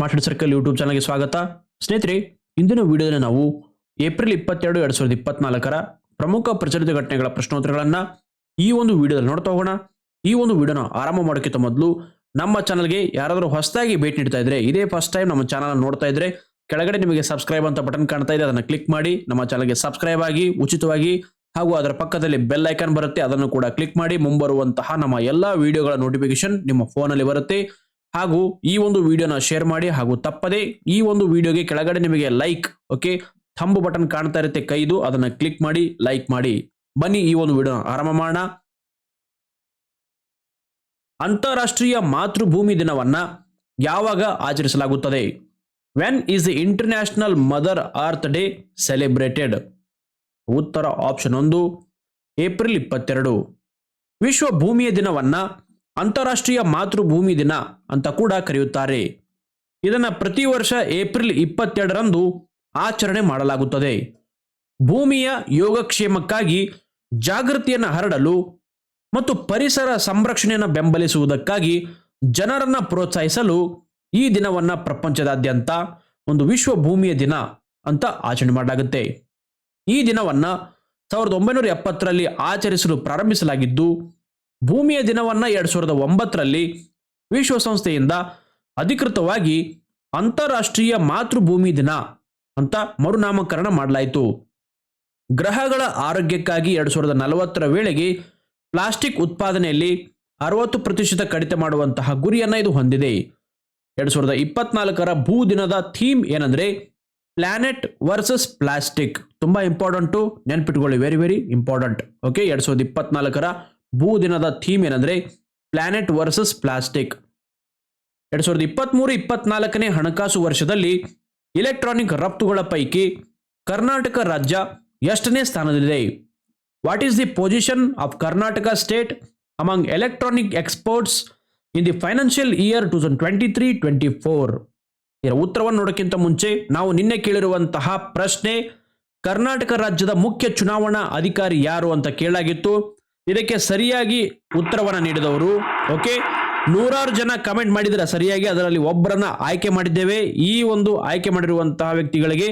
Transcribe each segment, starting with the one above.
Smart head circle YouTube ಚಾನಲ್ಗೆ ಸ್ವಾಗತ. ಸ್ನೇಹಿತರೆ, ಇಂದಿನ ವಿಡಿಯೋದಲ್ಲಿ ನಾವು ಏಪ್ರಿಲ್ ಇಪ್ಪತ್ತೆರಡು, ಎರಡು ಸಾವಿರದ ಇಪ್ಪತ್ನಾಲ್ಕರ ಪ್ರಮುಖ ಪ್ರಚಲಿತ ಘಟನೆಗಳ ಪ್ರಶ್ನೋತ್ತರಗಳನ್ನ ಈ ಒಂದು ವಿಡಿಯೋದಲ್ಲಿ ನೋಡ್ತಾ ಹೋಗೋಣ. ಈ ಒಂದು ವಿಡಿಯೋನ ಆರಂಭ ಮಾಡೋಕ್ಕಿಂತ ಮೊದಲು ನಮ್ಮ ಚಾನಲ್ಗೆ ಯಾರಾದರೂ ಹೊಸದಾಗಿ ಭೇಟಿ ನೀಡ್ತಾ ಇದ್ರೆ, ಇದೇ ಫಸ್ಟ್ ಟೈಮ್ ನಮ್ಮ ಚಾನಲ್ ನೋಡ್ತಾ ಇದ್ರೆ, ಕೆಳಗಡೆ ನಿಮಗೆ ಸಬ್ಸ್ಕ್ರೈಬ್ ಅಂತ ಬಟನ್ ಕಾಣ್ತಾ ಇದೆ, ಅದನ್ನು ಕ್ಲಿಕ್ ಮಾಡಿ, ನಮ್ಮ ಚಾನಲ್ಗೆ ಸಬ್ಸ್ಕ್ರೈಬ್ ಆಗಿ, ಉಚಿತವಾಗಿ ಹಾಗೂ ಅದರ ಪಕ್ಕದಲ್ಲಿ ಬೆಲ್ ಐಕಾನ್ ಬರುತ್ತೆ, ಅದನ್ನು ಕೂಡ ಕ್ಲಿಕ್ ಮಾಡಿ, ಮುಂಬರುವಂತಹ ನಮ್ಮ ಎಲ್ಲ ವಿಡಿಯೋಗಳ ನೋಟಿಫಿಕೇಶನ್ ನಿಮ್ಮ ಫೋನಲ್ಲಿ ಬರುತ್ತೆ. ಹಾಗೂ ಈ ಒಂದು ವಿಡಿಯೋನ ಶೇರ್ ಮಾಡಿ ಹಾಗೂ ತಪ್ಪದೆ ಈ ಒಂದು ವಿಡಿಯೋಗೆ ಕೆಳಗಡೆ ನಿಮಗೆ ಲೈಕ್ ಓಕೆ ಥಂಬ್ ಬಟನ್ ಕಾಣ್ತಾ ಇರುತ್ತೆ ಕೈದು, ಅದನ್ನ ಕ್ಲಿಕ್ ಮಾಡಿ ಲೈಕ್ ಮಾಡಿ. ಬನ್ನಿ ಈ ಒಂದು ವಿಡಿಯೋನ ಆರಂಭ ಮಾಡೋಣ. ಅಂತಾರಾಷ್ಟ್ರೀಯ ಮಾತೃಭೂಮಿ ದಿನವನ್ನ ಯಾವಾಗ ಆಚರಿಸಲಾಗುತ್ತದೆ? When is the international mother earth day celebrated ಉತ್ತರ ಆಪ್ಷನ್ ಒಂದು, ಏಪ್ರಿಲ್ ಇಪ್ಪತ್ತೆರಡು. ವಿಶ್ವ ಭೂಮಿಯ ದಿನವನ್ನ ಅಂತಾರಾಷ್ಟ್ರೀಯ ಮಾತೃಭೂಮಿ ದಿನ ಅಂತ ಕೂಡ ಕರೆಯುತ್ತಾರೆ. ಇದನ್ನ ಪ್ರತಿ ವರ್ಷ ಏಪ್ರಿಲ್ ಇಪ್ಪತ್ತೆರಡರಂದು ಆಚರಣೆ ಮಾಡಲಾಗುತ್ತದೆ. ಭೂಮಿಯ ಯೋಗಕ್ಷೇಮಕ್ಕಾಗಿ ಜಾಗೃತಿಯನ್ನು ಹರಡಲು ಮತ್ತು ಪರಿಸರ ಸಂರಕ್ಷಣೆಯನ್ನು ಬೆಂಬಲಿಸುವುದಕ್ಕಾಗಿ ಜನರನ್ನ ಪ್ರೋತ್ಸಾಹಿಸಲು ಈ ದಿನವನ್ನ ಪ್ರಪಂಚದಾದ್ಯಂತ ಒಂದು ವಿಶ್ವ ಭೂಮಿಯ ದಿನ ಅಂತ ಆಚರಣೆ ಮಾಡಲಾಗುತ್ತೆ. ಈ ದಿನವನ್ನ ಸಾವಿರದ ಒಂಬೈನೂರ ಎಪ್ಪತ್ತರಲ್ಲಿ ಆಚರಿಸಲು ಪ್ರಾರಂಭಿಸಲಾಗಿದ್ದು ಭೂಮಿಯ ದಿನವನ್ನ ಎರಡು ಸಾವಿರದ ಒಂಬತ್ತರಲ್ಲಿ ವಿಶ್ವಸಂಸ್ಥೆಯಿಂದ ಅಧಿಕೃತವಾಗಿ ಅಂತಾರಾಷ್ಟ್ರೀಯ ಮಾತೃಭೂಮಿ ದಿನ ಅಂತ ಮರುನಾಮಕರಣ ಮಾಡಲಾಯಿತು. ಗ್ರಹಗಳ ಆರೋಗ್ಯಕ್ಕಾಗಿ ಎರಡು ಸಾವಿರದ ನಲವತ್ತರ ವೇಳೆಗೆ ಪ್ಲಾಸ್ಟಿಕ್ ಉತ್ಪಾದನೆಯಲ್ಲಿ ಅರವತ್ತು ಪ್ರತಿಶತ ಕಡಿತ ಮಾಡುವಂತಹ ಗುರಿಯನ್ನ ಇದು ಹೊಂದಿದೆ. ಎರಡು ಸಾವಿರದ ಇಪ್ಪತ್ನಾಲ್ಕರ ಭೂ ದಿನದ ಥೀಮ್ ಏನಂದ್ರೆ ಪ್ಲಾನೆಟ್ ವರ್ಸಸ್ ಪ್ಲಾಸ್ಟಿಕ್. ತುಂಬಾ ಇಂಪಾರ್ಟೆಂಟು, ನೆನ್ಪಿಟ್ಕೊಳ್ಳಿ ವೆರಿ ವೆರಿ ಇಂಪಾರ್ಟೆಂಟ್ ಓಕೆ ಎರಡು ಸಾವಿರದ ಇಪ್ಪತ್ನಾಲ್ಕರ ಭೂ ದಿನದ ಥೀಮ್ ಏನಂದ್ರೆ ಪ್ಲಾನೆಟ್ ವರ್ಸಸ್ ಪ್ಲಾಸ್ಟಿಕ್ ಎರಡ್ ಸಾವಿರದ ಇಪ್ಪತ್ಮೂರು, ಇಪ್ಪತ್ನಾಲ್ಕನೇ ಹಣಕಾಸು ವರ್ಷದಲ್ಲಿ ಇಲೆಕ್ಟ್ರಾನಿಕ್ ರಫ್ತುಗಳ ಪೈಕಿ ಕರ್ನಾಟಕ ರಾಜ್ಯ ಎಷ್ಟನೇ ಸ್ಥಾನದಲ್ಲಿದೆ? What is the position of Karnataka state among electronic exports in the financial year two thousand twenty three twenty four ಇದರ ಉತ್ತರವನ್ನು ನೋಡೋಕ್ಕಿಂತ ಮುಂಚೆ ನಾವು ನಿನ್ನೆ ಕೇಳಿರುವಂತಹ ಪ್ರಶ್ನೆ, ಕರ್ನಾಟಕ ರಾಜ್ಯದ ಮುಖ್ಯ ಚುನಾವಣಾ ಅಧಿಕಾರಿ ಯಾರು ಅಂತ ಕೇಳಾಗಿತ್ತು ಇದಕ್ಕೆ ಸರಿಯಾಗಿ ಉತ್ತರವನ್ನು ನೀಡಿದವರು ಓಕೆ ನೂರಾರು ಜನ ಕಮೆಂಟ್ ಮಾಡಿದರೆ ಸರಿಯಾಗಿ ಅದರಲ್ಲಿ ಒಬ್ಬರನ್ನ ಆಯ್ಕೆ ಮಾಡಿದ್ದೇವೆ. ಈ ಒಂದು ಆಯ್ಕೆ ಮಾಡಿರುವಂತಹ ವ್ಯಕ್ತಿಗಳಿಗೆ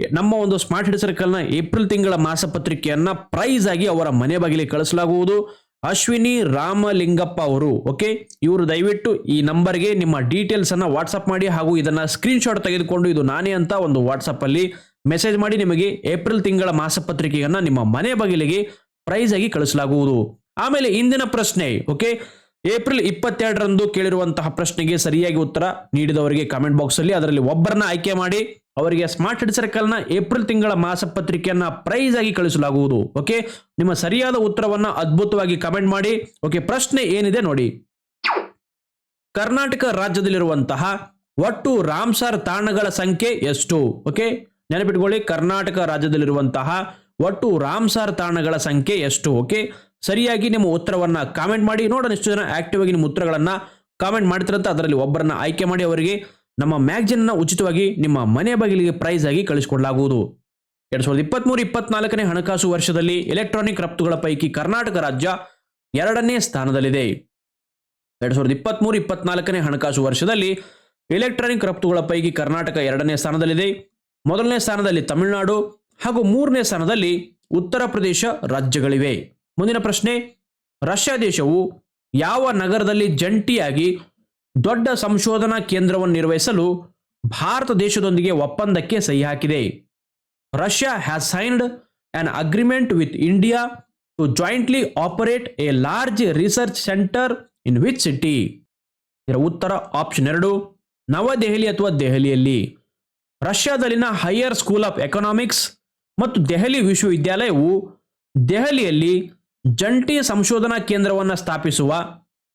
ನಮ್ಮ ಒಂದು ಸ್ಮಾರ್ಟ್ ಹಿಡ್ ಸರ್ಕಲ್ನ ಏಪ್ರಿಲ್ ತಿಂಗಳ ಮಾಸಪತ್ರಿಕೆಯನ್ನ ಪ್ರೈಸ್ ಆಗಿ ಅವರ ಮನೆ ಬಾಗಿಲಿಗೆ ಕಳಿಸಲಾಗುವುದು. ಅಶ್ವಿನಿ ರಾಮಲಿಂಗಪ್ಪ ಅವರು ಓಕೆ ಇವರು ದಯವಿಟ್ಟು ಈ ನಂಬರ್ಗೆ ನಿಮ್ಮ ಡೀಟೇಲ್ಸ್ ಅನ್ನ ವಾಟ್ಸಪ್ ಮಾಡಿ ಹಾಗೂ ಇದನ್ನ ಸ್ಕ್ರೀನ್ಶಾಟ್ ತೆಗೆದುಕೊಂಡು ಇದು ನಾನೇ ಅಂತ ಒಂದು ವಾಟ್ಸಪ್ ಅಲ್ಲಿ ಮೆಸೇಜ್ ಮಾಡಿ ನಿಮಗೆ ಏಪ್ರಿಲ್ ತಿಂಗಳ ಮಾಸಪತ್ರಿಕೆಯನ್ನ ನಿಮ್ಮ ಮನೆ ಬಾಗಿಲಿಗೆ ಪ್ರೈಸ್ ಆಗಿ ಕಳಿಸಲಾಗುವುದು. ಆಮೇಲೆ ಇಂದಿನ ಪ್ರಶ್ನೆ ಓಕೆ ಏಪ್ರಿಲ್ ಇಪ್ಪತ್ತೆರಡರಂದು ಕೇಳಿರುವಂತಹ ಪ್ರಶ್ನೆಗೆ ಸರಿಯಾಗಿ ಉತ್ತರ ನೀಡಿದವರಿಗೆ ಕಾಮೆಂಟ್ ಬಾಕ್ಸ್ ಅಲ್ಲಿ, ಅದರಲ್ಲಿ ಒಬ್ಬರನ್ನ ಆಯ್ಕೆ ಮಾಡಿ, ಅವರಿಗೆ ಸ್ಮಾರ್ಟ್ ಹೆಡ್ ಸರ್ಕಲ್ನ ಏಪ್ರಿಲ್ ತಿಂಗಳ ಮಾಸಪತ್ರಿಕೆಯನ್ನ ಪ್ರೈಸ್ ಆಗಿ ಕಳಿಸಲಾಗುವುದು ಓಕೆ ನಿಮ್ಮ ಸರಿಯಾದ ಉತ್ತರವನ್ನ ಅದ್ಭುತವಾಗಿ ಕಮೆಂಟ್ ಮಾಡಿ ಓಕೆ ಪ್ರಶ್ನೆ ಏನಿದೆ ನೋಡಿ. ಕರ್ನಾಟಕ ರಾಜ್ಯದಲ್ಲಿರುವಂತಹ ಒಟ್ಟು ರಾಮ್ಸಾರ್ ತಾಣಗಳ ಸಂಖ್ಯೆ ಎಷ್ಟು ಓಕೆ ನೆನಪಿಟ್ಕೊಳ್ಳಿ, ಕರ್ನಾಟಕ ರಾಜ್ಯದಲ್ಲಿರುವಂತಹ ಒಟ್ಟು ರಾಮ್ಸಾರ್ ತಾಣಗಳ ಸಂಖ್ಯೆ ಎಷ್ಟು? ಓಕೆ ಸರಿಯಾಗಿ ನಿಮ್ಮ ಉತ್ತರವನ್ನ ಕಾಮೆಂಟ್ ಮಾಡಿ. ನೋಡೋಣ ಎಷ್ಟು ಜನ ಆಕ್ಟಿವ್ ಆಗಿ ನಿಮ್ಮ ಉತ್ತರಗಳನ್ನ ಕಾಮೆಂಟ್ ಮಾಡ್ತಿರಂತ ಅದರಲ್ಲಿ ಒಬ್ಬರನ್ನ ಆಯ್ಕೆ ಮಾಡಿ ಅವರಿಗೆ. ನಮ್ಮ ಮ್ಯಾಗ್ಜಿನ್ ಅನ್ನ ಉಚಿತವಾಗಿ ನಿಮ್ಮ ಮನೆ ಬಾಗಿಲಿಗೆ ಪ್ರೈಸ್ ಆಗಿ ಕಳಿಸಿಕೊಡಲಾಗುವುದು. ಎರಡ್ ಸಾವಿರದ ಇಪ್ಪತ್ಮೂರು, ಇಪ್ಪತ್ನಾಲ್ಕನೇ ಹಣಕಾಸು ವರ್ಷದಲ್ಲಿ ಎಲೆಕ್ಟ್ರಾನಿಕ್ ರಫ್ತುಗಳ ಪೈಕಿ ಕರ್ನಾಟಕ ರಾಜ್ಯ ಎರಡನೇ ಸ್ಥಾನದಲ್ಲಿದೆ. ಎರಡ್ ಸಾವಿರದ ಇಪ್ಪತ್ಮೂರು, ಇಪ್ಪತ್ನಾಲ್ಕನೇ ಹಣಕಾಸು ವರ್ಷದಲ್ಲಿ ಎಲೆಕ್ಟ್ರಾನಿಕ್ ರಫ್ತುಗಳ ಪೈಕಿ ಕರ್ನಾಟಕ ಎರಡನೇ ಸ್ಥಾನದಲ್ಲಿದೆ. ಮೊದಲನೇ ಸ್ಥಾನದಲ್ಲಿ ತಮಿಳುನಾಡು ಹಾಗೂ ಮೂರನೇ ಸ್ಥಾನದಲ್ಲಿ ಉತ್ತರ ಪ್ರದೇಶ ರಾಜ್ಯಗಳಿವೆ. ಮುಂದಿನ ಪ್ರಶ್ನೆ, ರಷ್ಯಾ ದೇಶವು ಯಾವ ನಗರದಲ್ಲಿ ಜಂಟಿಯಾಗಿ ದೊಡ್ಡ ಸಂಶೋಧನಾ ಕೇಂದ್ರವನ್ನು ನಿರ್ವಹಿಸಲು ಭಾರತ ದೇಶದೊಂದಿಗೆ ಒಪ್ಪಂದಕ್ಕೆ ಸಹಿ ಹಾಕಿದೆ Russia has signed an agreement with India to jointly operate a large research centre in which city ಇದರ ಉತ್ತರ ಆಪ್ಷನ್ ಎರಡು, ನವದೆಹಲಿ ಅಥವಾ ದೆಹಲಿಯಲ್ಲಿ. ರಷ್ಯಾದಲ್ಲಿನ ಹೈಯರ್ ಸ್ಕೂಲ್ ಆಫ್ ಎಕನಾಮಿಕ್ಸ್ ಮತ್ತು ದೆಹಲಿ ವಿಶ್ವವಿದ್ಯಾಲಯವು ದೆಹಲಿಯಲ್ಲಿ ಜಂಟಿ ಸಂಶೋಧನಾ ಕೇಂದ್ರವನ್ನು ಸ್ಥಾಪಿಸುವ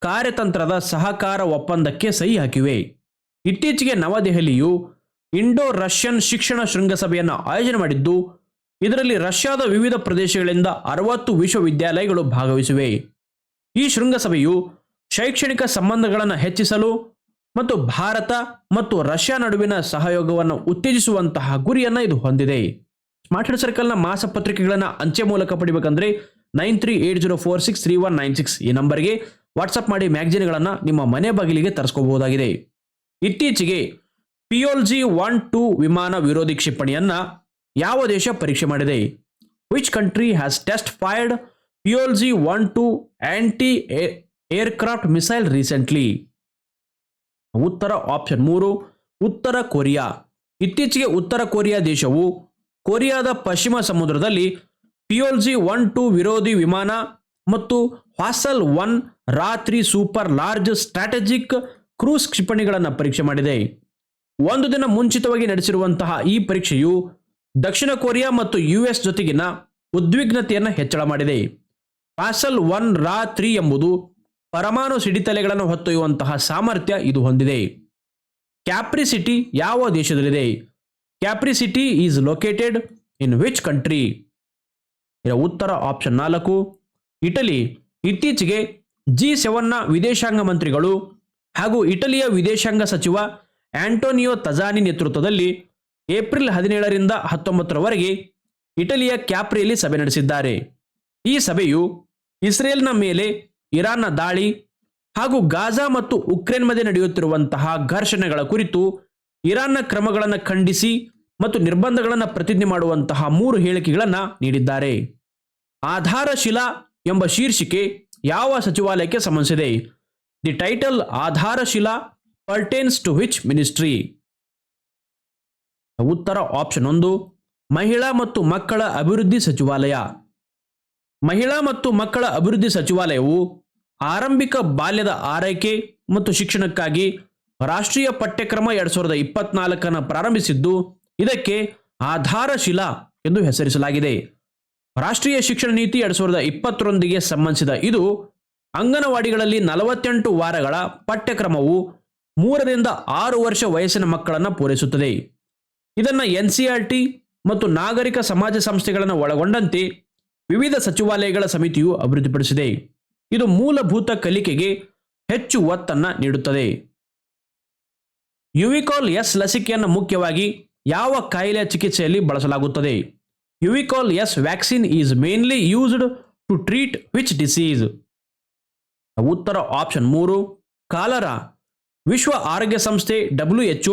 ಕಾರ್ಯತಂತ್ರದ ಸಹಕಾರ ಒಪ್ಪಂದಕ್ಕೆ ಸಹಿ ಹಾಕಿವೆ. ಇತ್ತೀಚೆಗೆ ನವದೆಹಲಿಯು ಇಂಡೋ ರಷ್ಯನ್ ಶಿಕ್ಷಣ ಶೃಂಗಸಭೆಯನ್ನು ಆಯೋಜನೆ ಮಾಡಿದ್ದು, ಇದರಲ್ಲಿ ರಷ್ಯಾದ ವಿವಿಧ ಪ್ರದೇಶಗಳಿಂದ ಅರವತ್ತು ವಿಶ್ವವಿದ್ಯಾಲಯಗಳು ಭಾಗವಹಿಸಿವೆ. ಈ ಶೃಂಗಸಭೆಯು ಶೈಕ್ಷಣಿಕ ಸಂಬಂಧಗಳನ್ನು ಹೆಚ್ಚಿಸಲು ಮತ್ತು ಭಾರತ ಮತ್ತು ರಷ್ಯಾ ನಡುವಿನ ಸಹಯೋಗವನ್ನು ಉತ್ತೇಜಿಸುವಂತಹ ಗುರಿಯನ್ನು ಇದು ಹೊಂದಿದೆ. ಸ್ಮಾರ್ಟ್ ಸರ್ಕಲ್ನ ಮಾಸ ಪತ್ರಿಕೆಗಳನ್ನು ಅಂಚೆ ಮೂಲಕ ಪಡಿಬೇಕಂದ್ರೆ nine three eight zero four six three one nine six ಈ ನಂಬರ್ಗೆ ವಾಟ್ಸಪ್ ಮಾಡಿ ಮ್ಯಾಗಜಿನ್ಗಳನ್ನು ನಿಮ್ಮ ಮನೆ ಬಾಗಿಲಿಗೆ ತರಿಸ್ಕೋಬಹುದಾಗಿದೆ. ಇತ್ತೀಚೆಗೆ ಪಿಯೋಲ್ಜಿ ಒನ್ ಟೂ ವಿಮಾನ ವಿರೋಧಿ ಕ್ಷಿಪಣಿಯನ್ನ ಯಾವ ದೇಶ ಪರೀಕ್ಷೆ ಮಾಡಿದೆ? Which country has test fired Pyolji one two anti aircraft missile recently ಉತ್ತರ ಆಪ್ಷನ್ ಮೂರು, ಉತ್ತರ ಕೊರಿಯಾ. ಇತ್ತೀಚೆಗೆ ಉತ್ತರ ಕೊರಿಯಾ ದೇಶವು ಕೊರಿಯಾದ ಪಶ್ಚಿಮ ಸಮುದ್ರದಲ್ಲಿ ಪಿಯೋಲ್ಜಿ ಒನ್ ಟು ವಿರೋಧಿ ವಿಮಾನ ಮತ್ತು ಹಾಸಲ್ ಒನ್ ರಾತ್ರಿ ಸೂಪರ್ ಲಾರ್ಜ್ ಸ್ಟ್ರಾಟಜಿಕ್ ಕ್ರೂಸ್ ಕ್ಷಿಪಣಿಗಳನ್ನು ಪರೀಕ್ಷೆ ಮಾಡಿದೆ. ಒಂದು ದಿನ ಮುಂಚಿತವಾಗಿ ನಡೆಸಿರುವಂತಹ ಈ ಪರೀಕ್ಷೆಯು ದಕ್ಷಿಣ ಕೊರಿಯಾ ಮತ್ತು ಯುಎಸ್ ಜೊತೆಗಿನ ಉದ್ವಿಗ್ನತೆಯನ್ನು ಹೆಚ್ಚಳ ಮಾಡಿದೆ. ಪಾಸಲ್ ಒನ್ ರಾ ತ್ರೀ ಎಂಬುದು ಪರಮಾಣು ಸಿಡಿತಲೆಗಳನ್ನು ಹೊತ್ತೊಯ್ಯುವಂತಹ ಸಾಮರ್ಥ್ಯ ಇದು ಹೊಂದಿದೆ. ಕ್ಯಾಪ್ರಿಸಿಟಿ ಯಾವ ದೇಶದಲ್ಲಿದೆ? Capri city is located in which country ಇದರ ಉತ್ತರ ಆಪ್ಷನ್ ನಾಲ್ಕು. ಇಟಲಿ ಇತ್ತೀಚೆಗೆ ಜಿ ಸೆವೆನ್ನ ವಿದೇಶಾಂಗ ಮಂತ್ರಿಗಳು ಹಾಗೂ ಇಟಲಿಯ ವಿದೇಶಾಂಗ ಸಚಿವ ಆಂಟೋನಿಯೋ ತಜಾನಿ ನೇತೃತ್ವದಲ್ಲಿ ಏಪ್ರಿಲ್ ಹದಿನೇಳರಿಂದ ಹತ್ತೊಂಬತ್ತರವರೆಗೆ ಇಟಲಿಯ ಕ್ಯಾಪ್ರಿಯಲ್ಲಿ ಸಭೆ ನಡೆಸಿದ್ದಾರೆ. ಈ ಸಭೆಯು ಇಸ್ರೇಲ್ನ ಮೇಲೆ ಇರಾನ್ನ ದಾಳಿ ಹಾಗೂ ಗಾಜಾ ಮತ್ತು ಉಕ್ರೇನ್ ಮಧ್ಯೆ ನಡೆಯುತ್ತಿರುವಂತಹ ಘರ್ಷಣೆಗಳ ಕುರಿತು ಇರಾನ್ನ ಕ್ರಮಗಳನ್ನು ಖಂಡಿಸಿ ಮತ್ತು ನಿರ್ಬಂಧಗಳನ್ನು ಪ್ರತಿಜ್ಞೆ ಮಾಡುವಂತಹ ಮೂರು ಹೇಳಿಕೆಗಳನ್ನು ನೀಡಿದ್ದಾರೆ. ಆಧಾರಶಿಲಾ ಎಂಬ ಶೀರ್ಷಿಕೆ ಯಾವ ಸಚಿವಾಲಯಕ್ಕೆ ಸಂಬಂಧಿಸಿದೆ? The title Aadharshila pertains to which ministry ಉತ್ತರ ಆಪ್ಷನ್ ಒಂದು, ಮಹಿಳಾ ಮತ್ತು ಮಕ್ಕಳ ಅಭಿವೃದ್ಧಿ ಸಚಿವಾಲಯ. ಮಹಿಳಾ ಮತ್ತು ಮಕ್ಕಳ ಅಭಿವೃದ್ಧಿ ಸಚಿವಾಲಯವು ಆರಂಭಿಕ ಬಾಲ್ಯದ ಆರೈಕೆ ಮತ್ತು ಶಿಕ್ಷಣಕ್ಕಾಗಿ ರಾಷ್ಟ್ರೀಯ ಪಠ್ಯಕ್ರಮ ಎರಡ್ ಸಾವಿರದ ಇಪ್ಪತ್ನಾಲ್ಕನ್ನು ಪ್ರಾರಂಭಿಸಿದ್ದು ಇದಕ್ಕೆ ಆಧಾರಶಿಲಾ ಎಂದು ಹೆಸರಿಸಲಾಗಿದೆ. ರಾಷ್ಟ್ರೀಯ ಶಿಕ್ಷಣ ನೀತಿ ಎರಡ್ ಸಾವಿರದ ಇಪ್ಪತ್ತರೊಂದಿಗೆ ಸಂಬಂಧಿಸಿದ ಇದು ಅಂಗನವಾಡಿಗಳಲ್ಲಿ ನಲವತ್ತೆಂಟು ವಾರಗಳ ಪಠ್ಯಕ್ರಮವು ಮೂರರಿಂದ ಆರು ವರ್ಷ ವಯಸ್ಸಿನ ಮಕ್ಕಳನ್ನು ಪೂರೈಸುತ್ತದೆ. ಇದನ್ನು ಎನ್ ಮತ್ತು ನಾಗರಿಕ ಸಮಾಜ ಸಂಸ್ಥೆಗಳನ್ನು ಒಳಗೊಂಡಂತೆ ವಿವಿಧ ಸಚಿವಾಲಯಗಳ ಸಮಿತಿಯು ಅಭಿವೃದ್ಧಿಪಡಿಸಿದೆ. ಇದು ಮೂಲಭೂತ ಕಲಿಕೆಗೆ ಹೆಚ್ಚು ಒತ್ತನ್ನು ನೀಡುತ್ತದೆ. ಯುವಿಕಾಲ್ ಎಸ್ ಲಸಿಕೆಯನ್ನು ಮುಖ್ಯವಾಗಿ ಯಾವ ಕಾಯಿಲೆ ಚಿಕಿತ್ಸೆಯಲ್ಲಿ ಬಳಸಲಾಗುತ್ತದೆ? Euvichol S vaccine is mainly used to treat which disease. ಉತ್ತರ ಆಪ್ಷನ್ ಮೂರು, ಕಾಲರ, ವಿಶ್ವ ಆರೋಗ್ಯ ಸಂಸ್ಥೆ ಡಬ್ಲ್ಯೂ ಎಚ್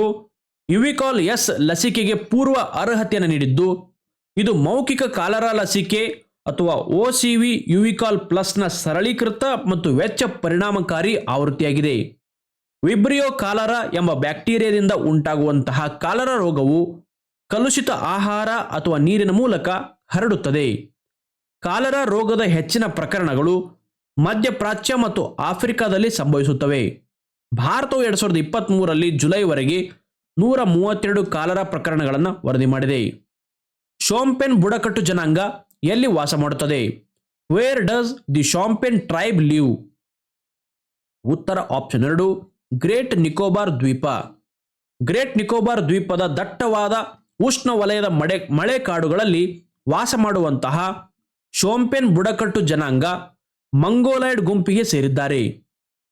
ಯುವಿಕಾಲ್ ಎಸ್ ಲಸಿಕೆಗೆ ಪೂರ್ವ ಅರ್ಹತೆಯನ್ನು ನೀಡಿದ್ದು, ಇದು ಮೌಖಿಕ ಕಾಲರ ಲಸಿಕೆ ಅಥವಾ ಒ ಸಿ ವಿ ಯುವಿಕಾಲ್ ಪ್ಲಸ್ನ ಸರಳೀಕೃತ ಮತ್ತು ವೆಚ್ಚ ಪರಿಣಾಮಕಾರಿ ಆವೃತ್ತಿಯಾಗಿದೆ. ವಿಬ್ರಿಯೋ ಕಾಲರ ಎಂಬ ಬ್ಯಾಕ್ಟೀರಿಯಾದಿಂದ ಉಂಟಾಗುವಂತಹ ಕಾಲರ ರೋಗವು ಕಲುಷಿತ ಆಹಾರ ಅಥವಾ ನೀರಿನ ಮೂಲಕ ಹರಡುತ್ತದೆ. ಕಾಲರ ರೋಗದ ಹೆಚ್ಚಿನ ಪ್ರಕರಣಗಳು ಮಧ್ಯಪ್ರಾಚ್ಯ ಮತ್ತು ಆಫ್ರಿಕಾದಲ್ಲಿ ಸಂಭವಿಸುತ್ತವೆ. ಭಾರತವು ಎರಡು ಸಾವಿರದ ಇಪ್ಪತ್ತ್ಮೂರರಲ್ಲಿ ಜುಲೈವರೆಗೆ ನೂರ ಮೂವತ್ತೆರಡು ಕಾಲರ ಪ್ರಕರಣಗಳನ್ನು ವರದಿ ಮಾಡಿದೆ. ಶೋಂಪೆನ್ ಬುಡಕಟ್ಟು ಜನಾಂಗ ಎಲ್ಲಿ ವಾಸ ಮಾಡುತ್ತದೆ? Where does the Shompen tribe live ಉತ್ತರ ಆಪ್ಷನ್ ಎರಡು ಗ್ರೇಟ್ ನಿಕೋಬಾರ್ ದ್ವೀಪ. ಗ್ರೇಟ್ ನಿಕೋಬಾರ್ ದ್ವೀಪದ ದಟ್ಟವಾದ ಉಷ್ಣ ವಲಯದ ಮಳೆ ಮಳೆ ಕಾಡುಗಳಲ್ಲಿ ವಾಸ ಮಾಡುವಂತಹ ಶೋಂಪೆನ್ ಬುಡಕಟ್ಟು ಜನಾಂಗ ಮಂಗೋಲೈಡ್ ಗುಂಪಿಗೆ ಸೇರಿದ್ದಾರೆ.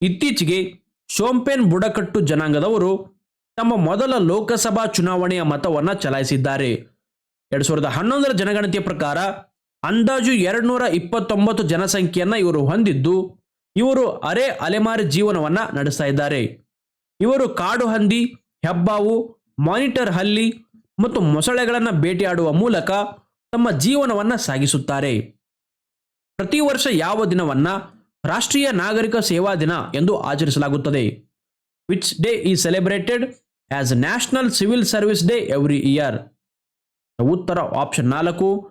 ಇತ್ತೀಚೆಗೆ ಶೋಂಪೆನ್ ಬುಡಕಟ್ಟು ಜನಾಂಗದವರು ತಮ್ಮ ಮೊದಲ ಲೋಕಸಭಾ ಚುನಾವಣೆಯ ಮತವನ್ನು ಚಲಾಯಿಸಿದ್ದಾರೆ. ಎರಡ್ ಸಾವಿರದ ಹನ್ನೊಂದರ ಜನಗಣತಿಯ ಪ್ರಕಾರ ಅಂದಾಜು ಎರಡ್ನೂರ ಇಪ್ಪತ್ತೊಂಬತ್ತು ಜನಸಂಖ್ಯೆಯನ್ನು ಇವರು ಹೊಂದಿದ್ದು ಇವರು ಅರೆ ಅಲೆಮಾರಿ ಜೀವನವನ್ನ ನಡೆಸ್ತಾ ಇದ್ದಾರೆ. ಇವರು ಕಾಡು ಹಂದಿ, ಹೆಬ್ಬಾವು, ಮಾನಿಟರ್ ಹಲ್ಲಿ ಮತ್ತು ಮೊಸಳೆಗಳನ್ನು ಭೇಟಿಯಾಡುವ ಮೂಲಕ ತಮ್ಮ ಜೀವನವನ್ನ ಸಾಗಿಸುತ್ತಾರೆ. ಪ್ರತಿ ವರ್ಷ ಯಾವ ದಿನವನ್ನ ರಾಷ್ಟ್ರೀಯ ನಾಗರಿಕ ಸೇವಾ ದಿನ ಎಂದು ಆಚರಿಸಲಾಗುತ್ತದೆ. Which day is celebrated as national civil service day every year. ಉತ್ತರ ಆಪ್ಷನ್ ನಾಲ್ಕು,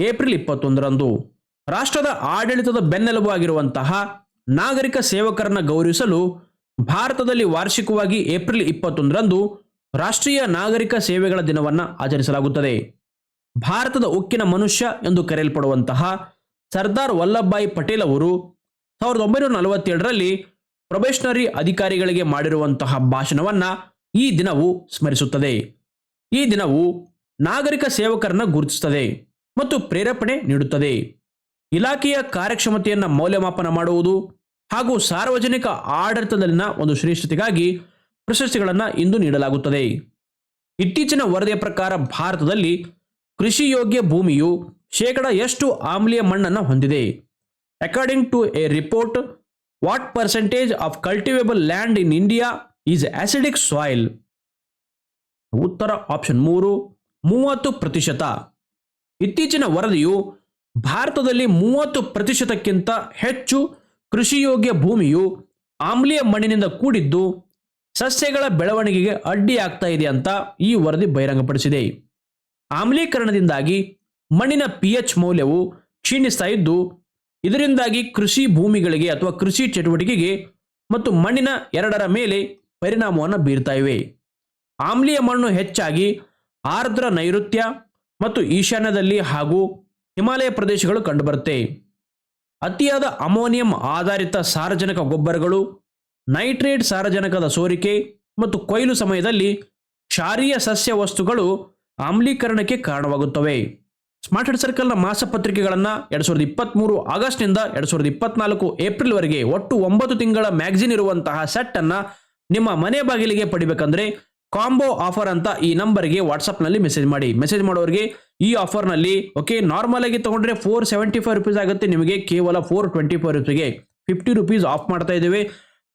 ಏಪ್ರಿಲ್ ಇಪ್ಪತ್ತೊಂದರಂದು. ರಾಷ್ಟ್ರದ ಆಡಳಿತದ ಬೆನ್ನೆಲುಬು ಆಗಿರುವಂತಹ ನಾಗರಿಕ ಸೇವಕರನ್ನು ಗೌರವಿಸಲು ಭಾರತದಲ್ಲಿ ವಾರ್ಷಿಕವಾಗಿ ಏಪ್ರಿಲ್ ಇಪ್ಪತ್ತೊಂದರಂದು ರಾಷ್ಟ್ರೀಯ ನಾಗರಿಕ ಸೇವೆಗಳ ದಿನವನ್ನು ಆಚರಿಸಲಾಗುತ್ತದೆ. ಭಾರತದ ಉಕ್ಕಿನ ಮನುಷ್ಯ ಎಂದು ಕರೆಯಲ್ಪಡುವಂತಹ ಸರ್ದಾರ್ ವಲ್ಲಭಭಾಯಿ ಪಟೇಲ್ ಅವರು ಸಾವಿರದ ಒಂಬೈನೂರ ನಲವತ್ತೇಳರಲ್ಲಿ ಪ್ರೊಬೇಷನರಿ ಅಧಿಕಾರಿಗಳಿಗೆ ಮಾಡಿರುವಂತಹ ಭಾಷಣವನ್ನು ಈ ದಿನವು ಸ್ಮರಿಸುತ್ತದೆ. ಈ ದಿನವು ನಾಗರಿಕ ಸೇವಕರನ್ನ ಗುರುತಿಸುತ್ತದೆ ಮತ್ತು ಪ್ರೇರೇಪಣೆ ನೀಡುತ್ತದೆ. ಇಲಾಖೆಯ ಕಾರ್ಯಕ್ಷಮತೆಯನ್ನು ಮೌಲ್ಯಮಾಪನ ಮಾಡುವುದು ಹಾಗೂ ಸಾರ್ವಜನಿಕ ಆಡಳಿತದಲ್ಲಿನ ಒಂದು ಶ್ರೇಷ್ಠತೆಗಾಗಿ ಪ್ರಶಸ್ತಿಗಳನ್ನು ಇಂದು ನೀಡಲಾಗುತ್ತದೆ. ಇತ್ತೀಚಿನ ವರದಿಯ ಪ್ರಕಾರ ಭಾರತದಲ್ಲಿ ಕೃಷಿ ಯೋಗ್ಯ ಭೂಮಿಯು ಶೇಕಡ ಎಷ್ಟು ಆಮ್ಲೀಯ ಮಣ್ಣನ್ನು ಹೊಂದಿದೆ. According to a report what percentage of cultivable land in India is acidic soil ಉತ್ತರ ಆಪ್ಷನ್ ಮೂರು, ಮೂವತ್ತು ಪ್ರತಿಶತ. ಇತ್ತೀಚಿನ ವರದಿಯು ಭಾರತದಲ್ಲಿ ಮೂವತ್ತು ಪ್ರತಿಶತಕ್ಕಿಂತ ಹೆಚ್ಚು ಕೃಷಿಯೋಗ್ಯ ಭೂಮಿಯು ಆಮ್ಲೀಯ ಮಣ್ಣಿನಿಂದ ಕೂಡಿದ್ದು ಸಸ್ಯಗಳ ಬೆಳವಣಿಗೆಗೆ ಅಡ್ಡಿಯಾಗ್ತಾ ಇದೆ ಅಂತ ಈ ವರದಿ ಬಹಿರಂಗಪಡಿಸಿದೆ. ಆಮ್ಲೀಕರಣದಿಂದಾಗಿ ಮಣ್ಣಿನ ಪಿ ಎಚ್ ಮೌಲ್ಯವು ಕ್ಷೀಣಿಸ್ತಾ ಇದ್ದು, ಇದರಿಂದಾಗಿ ಕೃಷಿ ಭೂಮಿಗಳಿಗೆ ಅಥವಾ ಕೃಷಿ ಚಟುವಟಿಕೆಗೆ ಮತ್ತು ಮಣ್ಣಿನ ಎರಡರ ಮೇಲೆ ಪರಿಣಾಮವನ್ನು ಬೀರ್ತಾ ಇವೆ. ಆಮ್ಲೀಯ ಮಣ್ಣು ಹೆಚ್ಚಾಗಿ ಆರ್ದ್ರ ನೈಋತ್ಯ ಮತ್ತು ಈಶಾನ್ಯದಲ್ಲಿ ಹಾಗೂ ಹಿಮಾಲಯ ಪ್ರದೇಶಗಳು ಕಂಡುಬರುತ್ತೆ. ಅತಿಯಾದ ಅಮೋನಿಯಂ ಆಧಾರಿತ ಸಾರಜನಕ ಗೊಬ್ಬರಗಳು, ನೈಟ್ರೇಟ್ ಸಾರಜನಕದ ಸೋರಿಕೆ ಮತ್ತು ಕೊಯ್ಲು ಸಮಯದಲ್ಲಿ ಕ್ಷಾರೀಯ ಸಸ್ಯ ವಸ್ತುಗಳು ಆಮ್ಲೀಕರಣಕ್ಕೆ ಕಾರಣವಾಗುತ್ತವೆ. ಸ್ಮಾರ್ಟ್ ಹೆಡ್ ಸರ್ಕಲ್ನ ಮಾಸಪತ್ರಿಕೆಗಳನ್ನು ಎರಡು ಸಾವಿರದ ಇಪ್ಪತ್ತ್ಮೂರು ಆಗಸ್ಟ್ನಿಂದ ಎರಡು ಸಾವಿರದ ಇಪ್ಪತ್ನಾಲ್ಕು ಏಪ್ರಿಲ್ವರೆಗೆ ಒಟ್ಟು ಒಂಬತ್ತು ತಿಂಗಳ ಮ್ಯಾಗ್ಝಿನ್ ಇರುವಂತಹ ಸೆಟ್ಟನ್ನು ನಿಮ್ಮ ಮನೆ ಬಾಗಿಲಿಗೆ ಪಡಿಬೇಕಂದ್ರೆ ಕಾಂಬೋ ಆಫರ್ ಅಂತ ಈ ನಂಬರ್ಗೆ ವಾಟ್ಸಪ್ನಲ್ಲಿ ಮೆಸೇಜ್ ಮಾಡಿ. ಮೆಸೇಜ್ ಮಾಡೋರಿಗೆ ಈ ಆಫರ್ನಲ್ಲಿ, ಓಕೆ, ನಾರ್ಮಲ್ ಆಗಿ ತಗೊಂಡ್ರೆ ಫೋರ್ ಸೆವೆಂಟಿ ಫೈವ್ ರುಪೀಸ್ ಆಗುತ್ತೆ. ನಿಮಗೆ ಕೇವಲ ಫೋರ್ ಟ್ವೆಂಟಿ ಫೈವ್ ರುಪೀಸ್ಗೆ ಫಿಫ್ಟಿ ರುಪೀಸ್ ಆಫ್ ಮಾಡ್ತಾ ಇದ್ದೇವೆ.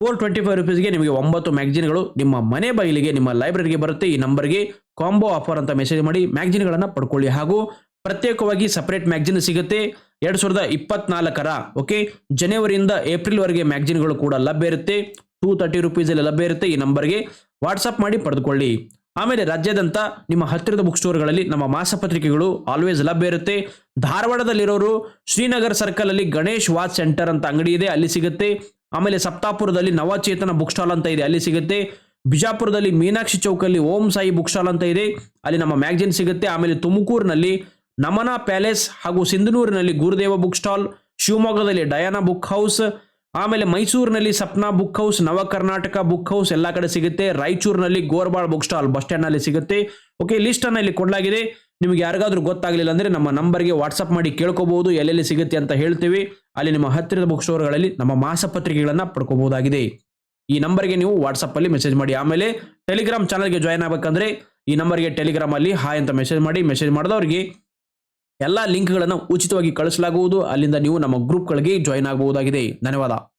ಫೋರ್ ಟ್ವೆಂಟಿ ಫೈವ್ ರುಪೀಸ್ಗೆ ನಿಮಗೆ ಒಂಬತ್ತು ಮ್ಯಾಗ್ಜಿನ್ಗಳು ನಿಮ್ಮ ಮನೆ ಬಾಗಿಲಿಗೆ ನಿಮ್ಮ ಲೈಬ್ರರಿಗೆ ಬರುತ್ತೆ. ಈ ನಂಬರ್ಗೆ ಕಾಂಬೋ ಆಫರ್ ಅಂತ ಮೆಸೇಜ್ ಮಾಡಿ ಮ್ಯಾಗ್ಜಿನ್ಗಳನ್ನು ಪಡ್ಕೊಳ್ಳಿ. ಹಾಗೂ ಪ್ರತ್ಯೇಕವಾಗಿ ಸಪರೇಟ್ ಮ್ಯಾಗ್ಜಿನ್ ಸಿಗುತ್ತೆ. ಎರಡು ಸಾವಿರದ ಇಪ್ಪತ್ನಾಲ್ಕರ, ಓಕೆ, ಜನವರಿಯಿಂದ ಏಪ್ರಿಲ್ವರೆಗೆ ಮ್ಯಾಗ್ಜಿನ್ಗಳು ಕೂಡ ಲಭ್ಯ ಇರುತ್ತೆ. ಟೂ ತರ್ಟಿ ರುಪೀಸಲ್ಲಿ ಲಭ್ಯ ಇರುತ್ತೆ ಈ ನಂಬರ್ಗೆ. ವಾಟ್ಸಪ್ ಮಾಡಿ ಪಡೆದುಕೊಳ್ಳಿ. ಆಮೇಲೆ ರಾಜ್ಯಾದ್ಯಂತ ನಿಮ್ಮ ಹತ್ತಿರದ ಬುಕ್ ಸ್ಟೋರ್ಗಳಲ್ಲಿ ನಮ್ಮ ಮಾಸಪತ್ರಿಕೆಗಳು ಆಲ್ವೇಸ್ ಲಭ್ಯ ಇರುತ್ತೆ. ಧಾರವಾಡದಲ್ಲಿರೋರು ಶ್ರೀನಗರ್ ಸರ್ಕಲ್ ಅಲ್ಲಿ ಗಣೇಶ್ ವಾಚ್ ಸೆಂಟರ್ ಅಂತ ಅಂಗಡಿ ಇದೆ, ಅಲ್ಲಿ ಸಿಗುತ್ತೆ. ಆಮೇಲೆ ಸಪ್ತಾಪುರದಲ್ಲಿ ನವಚೇತನ ಬುಕ್ ಸ್ಟಾಲ್ ಅಂತ ಇದೆ, ಅಲ್ಲಿ ಸಿಗುತ್ತೆ. ಬಿಜಾಪುರದಲ್ಲಿ ಮೀನಾಕ್ಷಿ ಚೌಕಲ್ಲಿ ಓಂ ಸಾಯಿ ಬುಕ್ ಸ್ಟಾಲ್ ಅಂತ ಇದೆ, ಅಲ್ಲಿ ನಮ್ಮ ಮ್ಯಾಗಝಿನ್ ಸಿಗುತ್ತೆ. ಆಮೇಲೆ ತುಮಕೂರಿನಲ್ಲಿ ನಮನ ಪ್ಯಾಲೇಸ್ ಹಾಗೂ ಸಿಂಧನೂರಿನಲ್ಲಿ ಗುರುದೇವ ಬುಕ್ ಸ್ಟಾಲ್ ಶಿವಮೊಗ್ಗದಲ್ಲಿ ಡಯಾನಾ ಬುಕ್ ಹೌಸ್ ಆಮೇಲೆ ಮೈಸೂರಿನಲ್ಲಿ ಸಪ್ನಾ ಬುಕ್ ಹೌಸ್, ನವ ಕರ್ನಾಟಕ ಬುಕ್ ಹೌಸ್ ಎಲ್ಲ ಕಡೆ ಸಿಗುತ್ತೆ. ರಾಯಚೂರಿನಲ್ಲಿ ಗೋರ್ಬಾಳ್ ಬುಕ್ ಸ್ಟಾಲ್ ಬಸ್ ಸ್ಟ್ಯಾಂಡ್ನಲ್ಲಿ ಸಿಗುತ್ತೆ. ಓಕೆ ಲಿಸ್ಟ್ ಅನ್ನ ಇಲ್ಲಿ ಕೊಡಲಾಗಿದೆ. ನಿಮ್ಗೆ ಯಾರಿಗಾದ್ರೂ ಗೊತ್ತಾಗಲಿಲ್ಲ ಅಂದ್ರೆ ನಮ್ಮ ನಂಬರ್ಗೆ ವಾಟ್ಸ್ಆಪ್ ಮಾಡಿ ಕೇಳ್ಕೋಬಹುದು ಎಲ್ಲೆಲ್ಲಿ ಸಿಗುತ್ತೆ ಅಂತ ಹೇಳ್ತೀವಿ. ಅಲ್ಲಿ ನಿಮ್ಮ ಹತ್ತಿರದ ಬುಕ್ ಸ್ಟೋರ್ಗಳಲ್ಲಿ ನಮ್ಮ ಮಾಸಪತ್ರಿಕೆಗಳನ್ನ ಪಡ್ಕೋಬಹುದಾಗಿದೆ. ಈ ನಂಬರ್ಗೆ ನೀವು ವಾಟ್ಸಪ್ ಅಲ್ಲಿ ಮೆಸೇಜ್ ಮಾಡಿ. ಆಮೇಲೆ ಟೆಲಿಗ್ರಾಮ್ ಚಾನಲ್ಗೆ ಜಾಯ್ನ್ ಆಗ್ಬೇಕಂದ್ರೆ ಈ ನಂಬರ್ಗೆ ಟೆಲಿಗ್ರಾಮ್ ಅಲ್ಲಿ ಹಾಯ್ ಅಂತ ಮೆಸೇಜ್ ಮಾಡಿ. ಮೆಸೇಜ್ ಮಾಡಿದವರಿಗೆ ಎಲ್ಲ ಲಿಂಕ್ಗಳನ್ನು ಉಚಿತವಾಗಿ ಕಳಿಸಲಾಗುವುದು. ಅಲ್ಲಿಂದ ನೀವು ನಮ್ಮ ಗ್ರೂಪ್ಗಳಿಗೆ ಜಾಯ್ನ್ ಆಗಬಹುದಾಗಿದೆ. ಧನ್ಯವಾದ.